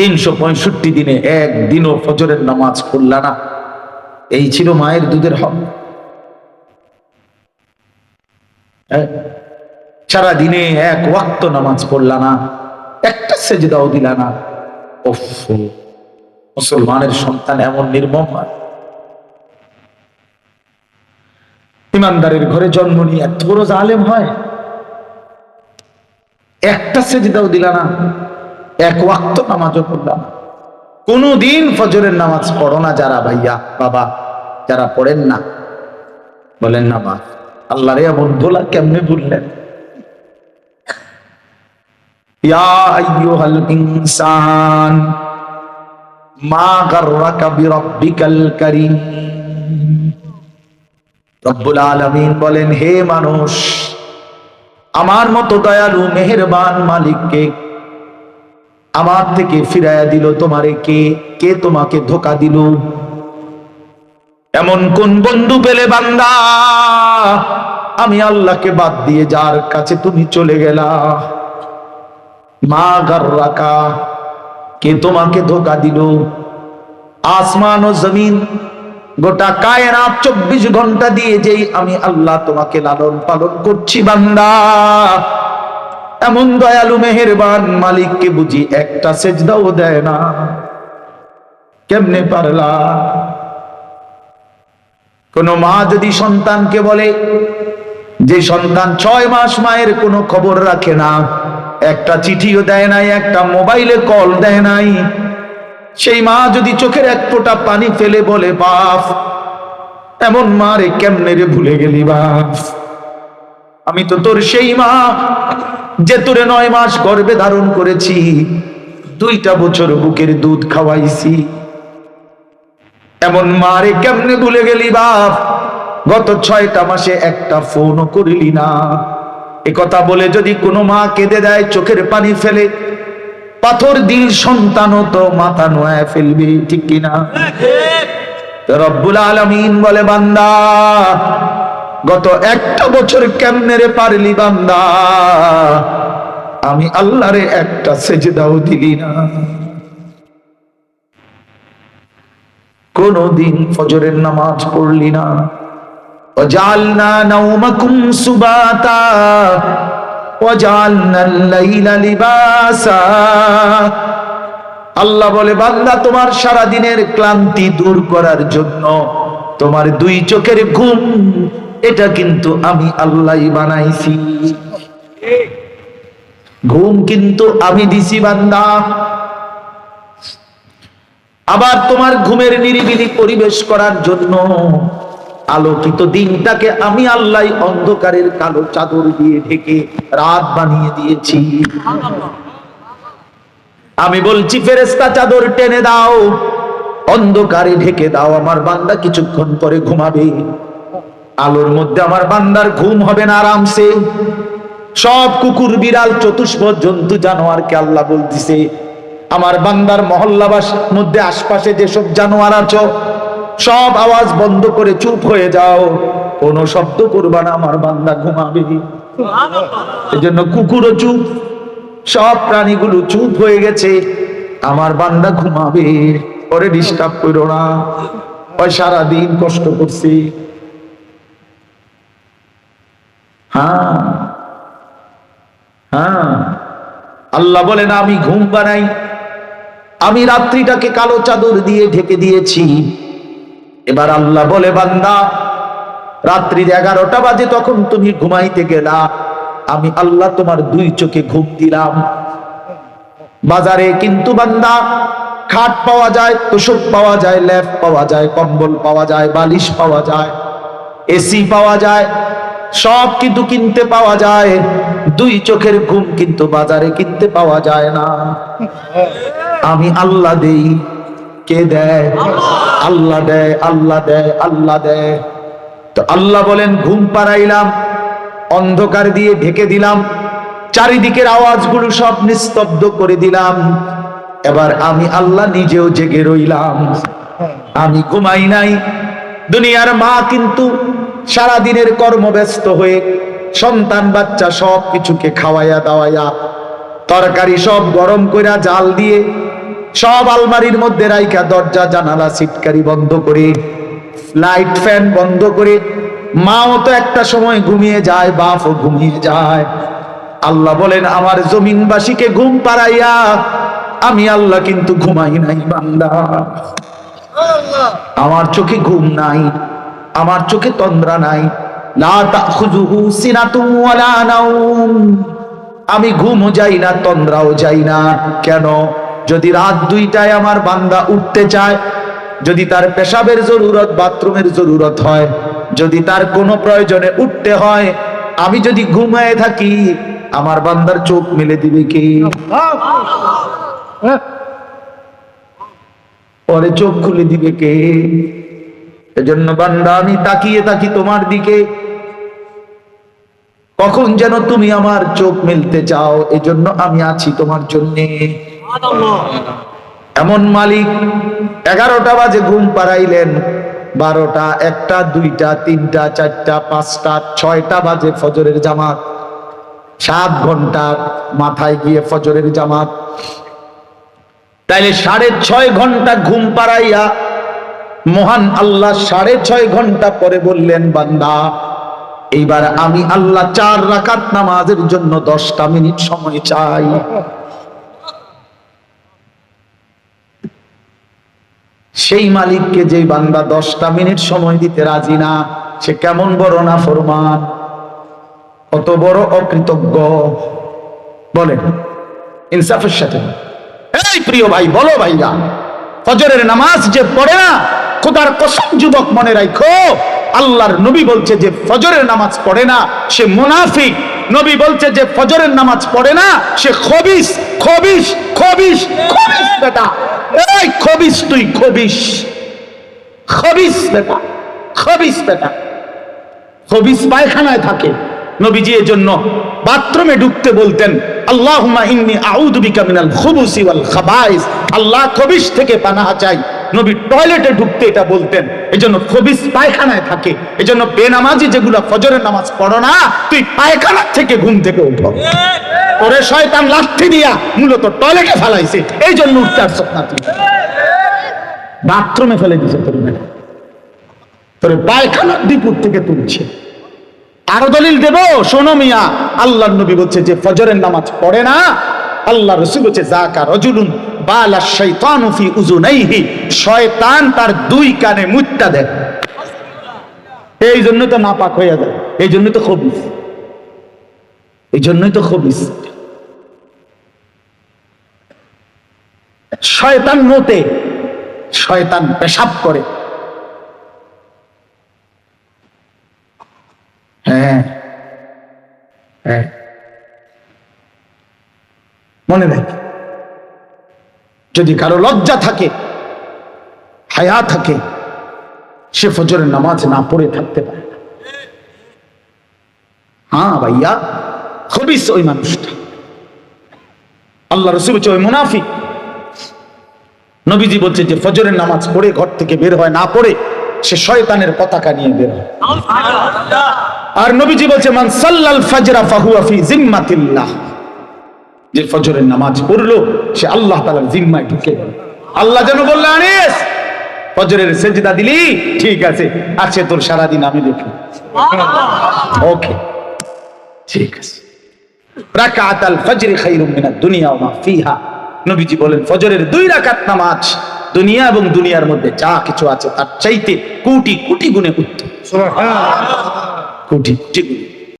তিনশো পঁয়ষট্টি দিনে একদিনও ফজরের নামাজ পড়লা না। এই ছিল মায়ের দুধের হক। হ্যাঁ? সারা দিনে এক ওয়াক্ত নামাজ পড়লা না, একটা সেজদাও দিলা না। মুসলমানের সন্তান এমন নির্মম ইমানদারের ঘরে জন্ম নিয়ে এত বড় জালেম হয়। একটা সেজদাও দিলা না এক ওয়াক্ত নামাজও পড়লাম। কোনদিন ফজরের নামাজ পড়ো না যারা ভাইয়া, বাবা, যারা পড়েন না। বলেন না, মা আল্লাহ রে ভোলা কেমনে ইনসান, মা বলেন, হে মানুষ, আমার মতো দয়ালু, মেহেরবান মালিককে আমার থেকে ফিরাইয়া দিল তোমারে কে? কে তোমাকে ধোকা দিল? এমন কোন বন্ধু পেলে বান্দা? আমি আল্লাহকে বাদ দিয়ে যার কাছে তুমি চলে গেলা। মা গার্রাকা, কে তোমাকে ধোকা দিল? আসমান ও জমিন, গোটা কায়নাত চব্বিশ ঘণ্টা দিয়ে যেই আমি আল্লাহ তোমাকে লালন পালন করছি বান্দা। এমন দয়ালু মেহেরবান মালিককে বুঝি একটা সেজদাও দেয় না। কেমনে পারলা? কোন মা যদি সন্তানকে বলে, যে সন্তান ছয় মাস মায়ের কোনো খবর রাখে না, একটা চিঠিও দেয় নাই, একটা মোবাইলে কল দেয় নাই, সেই মা যদি চোখের এক ফোঁটা পানি ফেলে বলে, বাপ, এমন মা রে কেমনে রে ভুলে গেলি বাপ? আমি তো তোর সেই মা যে তোরে নয় মাস গর্ভে ধারণ করেছি। দুইটা বছর বুকের দুধ খাওয়াইছি। এমন মারে কেমনে ভুলে গেলি বাপ? গত ছয়টা মাসে একটা ফোনও করিলি না। এ কথা বলে যদি কোনো মা কেঁদে দেয় চোখের পানি ফেলে পাথর দিল সন্তানও তো মাথা নোয়া ফেলবে ঠিক কিনা? তো রব্বুল আলমিন বলে বান্দা গত একটা বছর কেমনে রে পারলি বান্দা আমি আল্লাহরে একটা সেজদাও দিলি না কোনদিন ফজরের নামাজ পড়লি না وجعلنا نومكم سباتا وجعلنا الليل لباسا আল্লাহ বলে বান্দা তোমার সারা দিনের ক্লান্তি দূর করার জন্য তোমার দুই চোখের ঘুম এটা কিন্তু আমি আল্লাহই বানাইছি। ঘুম কিন্তু আমি দিছি, বান্দা। আবার তোমার ঘুমের নিরিবিলি পরিবেশ করার জন্য আলোকিত দিনটাকে আমি আল্লাহ অন্ধকারের কালো চাদর দিয়ে ঢেকে রাত বানিয়ে দিয়েছি। আমি বলছি ফেরেস্তা চাদর টেনে দাও, অন্ধকারে ঢেকে দাও, আমার বান্দা কিছুক্ষণ পরে ঘুমাবে। আলোর মধ্যে আমার বান্দার ঘুম হবে না আরামসে। সব কুকুর, বিড়াল চতুষ্প জন্তু, জানোয়ারকে আল্লাহ বলতিছে, আমার বান্দার মহল্লাবাস মধ্যে আশপাশে যেসব জানোয়ার আছো, সব আওয়াজ বন্ধ করে চুপ হয়ে যাও। কোনো শব্দ করবা না, আমার বান্দা ঘুমাবে। এই জন্য কুকুরও চুপ, সব প্রাণীগুলো চুপ হয়ে গেছে, আমার বান্দা ঘুমাবে। পরে ডিস্টার্ব করো না, ওই সারাদিন কষ্ট করছি। হ্যাঁ। হ্যাঁ। আল্লাহ বলেন, আমি ঘুম বানাই। আমি রাত্রিটাকে কালো চাদর দিয়ে ঢেকে দিয়েছি। এবার আল্লাহ বলে, বান্দা রাত্রি এগারোটা বাজে, তখন তুমি ঘুমাইতে গেলা। আমি আল্লাহ তোমার দুই চোখে ঘুম দিলাম। বাজারে কিন্তু বান্দা, খাট পাওয়া যায়, তোষক পাওয়া যায়, ল্যাপ পাওয়া যায়, কম্বল পাওয়া যায়, বালিশ পাওয়া যায়, এসি পাওয়া যায় সব কিন্তু কিনতে পাওয়া যায়। দুই চোখের ঘুম কিন্তু বাজারে কিনতে পাওয়া যায় না। আমি আল্লাহ দেই, কে দেয়? আল্লাহ দেয় আল্লাহ দেয় আল্লাহ দেয়। তো আল্লাহ বলেন, ঘুম পাড়াইলাম, অন্ধকার দিয়ে ঢেকে দিলাম, চারিদিকের আওয়াজগুলো সব নিস্তব্ধ করে দিলাম। এবার আমি আল্লাহ নিজেও জেগে রইলাম। আমি ঘুমাই নাই, দুনিয়ার মা কিন্তু সারা দিনের কর্মব্যস্ত হয়ে সন্তান, বাচ্চা সব কিছুকে খাওয়াইয়া দাওয়াইয়া তরকারি সব গরম কইরা জাল দিয়ে সব আলমারির মধ্যে রাইখা দরজা, জানালা সিটকারি বন্ধ করে, লাইট ফ্যান বন্ধ করে, মাও তো একটা সময় ঘুমিয়ে যায়, বাপও ঘুমিয়ে যায়। আল্লাহ বলেন, আমার জমিনবাসীকে ঘুম পাড়াইয়া আমি আল্লাহ কিন্তু ঘুমাই নাই, বান্দা। আমার চোখে ঘুম নাই। আমার চোখে তন্দ্রা নাই। আমি ঘুমও যাই না তন্দ্রাও যাই না। কেন? যদি রাত দুইটায় আমার বান্দা উঠতে চায় যদি তার পেশাবের জরুরত বাথরুমের জরুরত হয় যদি তার কোনো প্রয়োজনে উঠতে হয় আমি যদি ঘুমায় থাকি আমার বান্দার চোখ মেলে দিবে কে? পরে চোখ খুলে দিবে কে? এজন্য বান্দা আমি তাকিয়ে থাকি তোমার দিকে। কখন যেন তুমি আমার চোখ মেলতে চাও এজন্য আমি আছি তোমার জন্যে। এমন মালিক এগারোটা বাজে ঘুম পাড়াইলেন বারোটা একটা দুইটা তিনটা চারটা পাঁচটা ছয়টা বাজে ফজরের জামাত। সাত ঘণ্টা মাথায় গিয়ে ফজরের জামাত। তাইলে সাড়ে ছয় ঘণ্টা ঘুম পাড়াইয়া মহান আল্লাহ সাড়ে ছয় ঘণ্টা পরে বললেন, বান্দা, এইবার আমি আল্লাহ চার রাকাত নামাজের জন্য দশটা মিনিট সময় চাই। সেই মালিককে যে বান্দা দশটা মিনিট সময় দিতে রাজি না, সে কেমন বড় না ফরমান কত বড় অকৃতজ্ঞ। বলেন, ইনসাফের সাথে। এই প্রিয় ভাই, বলো ভাইরা, ফজরের নামাজ যে পড়ে না খোদার কসম যুবক মনে রাখো, আল্লাহর নবী বলছে যে ফজরের নামাজ পড়ে না, সে মুনাফিক। নবী বলছে যে ফজরের নামাজ পড়ে না, সে খবিস খবিস খবিস খবিস বেটা। এই খবিস তুই খবিস খবিস বেটা খবিস বেটা। খবিস পায়খানায় থাকে। নবীজি এর জন্য বাথরুমে ঢুকতে বলতেন, আল্লাহুম্মা ইন্নী আউযু বিকা মিনাল খুবুসি ওয়াল খাবাইস। আল্লাহ খবিস থেকে পানাহ চাই। নবী টয়লেটে ঢুকতে এটা বলতেন। এজন্য খবিস পায়খানায় থাকে। এজন্য বেনামাজি যেগুলো ফজরের নামাজ পড়ো না, তুই পায়খানা থেকে ঘুম থেকে উঠো। ওরে শয়তান, লাঠি দিয়া মূলত টয়লেটে ফেলাইছে। এই জন্য উঠতে না তুই। বাথরুমে ফেলে দিছে তোর তোর পায়খানার দিপুর থেকে তুলছে। আরও দলিল দেব, শোনো মিয়া আল্লাহ নবী বলছে যে ফজরের নামাজ পড়ে না আল্লাহ রসুল বলছে জাকা রজুলুন বালা শৈতানু ফি উজুনাইহি শয়তান তার দুই কানে মুত্তা দেয়। এই জন্য তো নাপাক হয়ে যায়। এই জন্য তো খবিস। এই জন্যই তো খবিস। শয়তান মতে শয়তান পেশাব করে। হ্যাঁ। হ্যাঁ। মনে রাখ। যদি কারও লজ্জা থাকে হায়া থাকে সে ফজরের নামাজ না পড়ে থাকতে পারে না। হ্যাঁ ভাইয়া খবিস ওই মানুষটা। আল্লাহ রসুল ওই মুনাফিক। নবীজি বলছে যে ফজরের নামাজ পড়ে ঘর থেকে বের হয় না পড়ে সে শয়তানের পতাকা নিয়ে বের হয়। আর নবীজি বলছে মান সাল্লাল ফাজরা ফাহুয়া ফি জিম্মাতিল্লাহ। যে ফজরের নামাজ পড়ল সে আল্লাহ তাআলার জিম্মায় ঢুকে আল্লাহ যেন বললে আনিস ফজরের সেজদা দিলি ঠিক আছে। আছে তোর সারাদিন আমি দেখি। ওকে ঠিক আছে। রাকাত আল ফজর খাইরুম মিনাদ দুনিয়া ওয়া মা ফিহা। নবীজি বলেন ফজরের দুই রাকাত নামাজ দুনিয়া এবং দুনিয়ার মধ্যে যা কিছু আছে তার চাইতে কোটি কোটি গুণে উত্তম। সুবহানাল্লাহ। কোটি কোটি গুণে।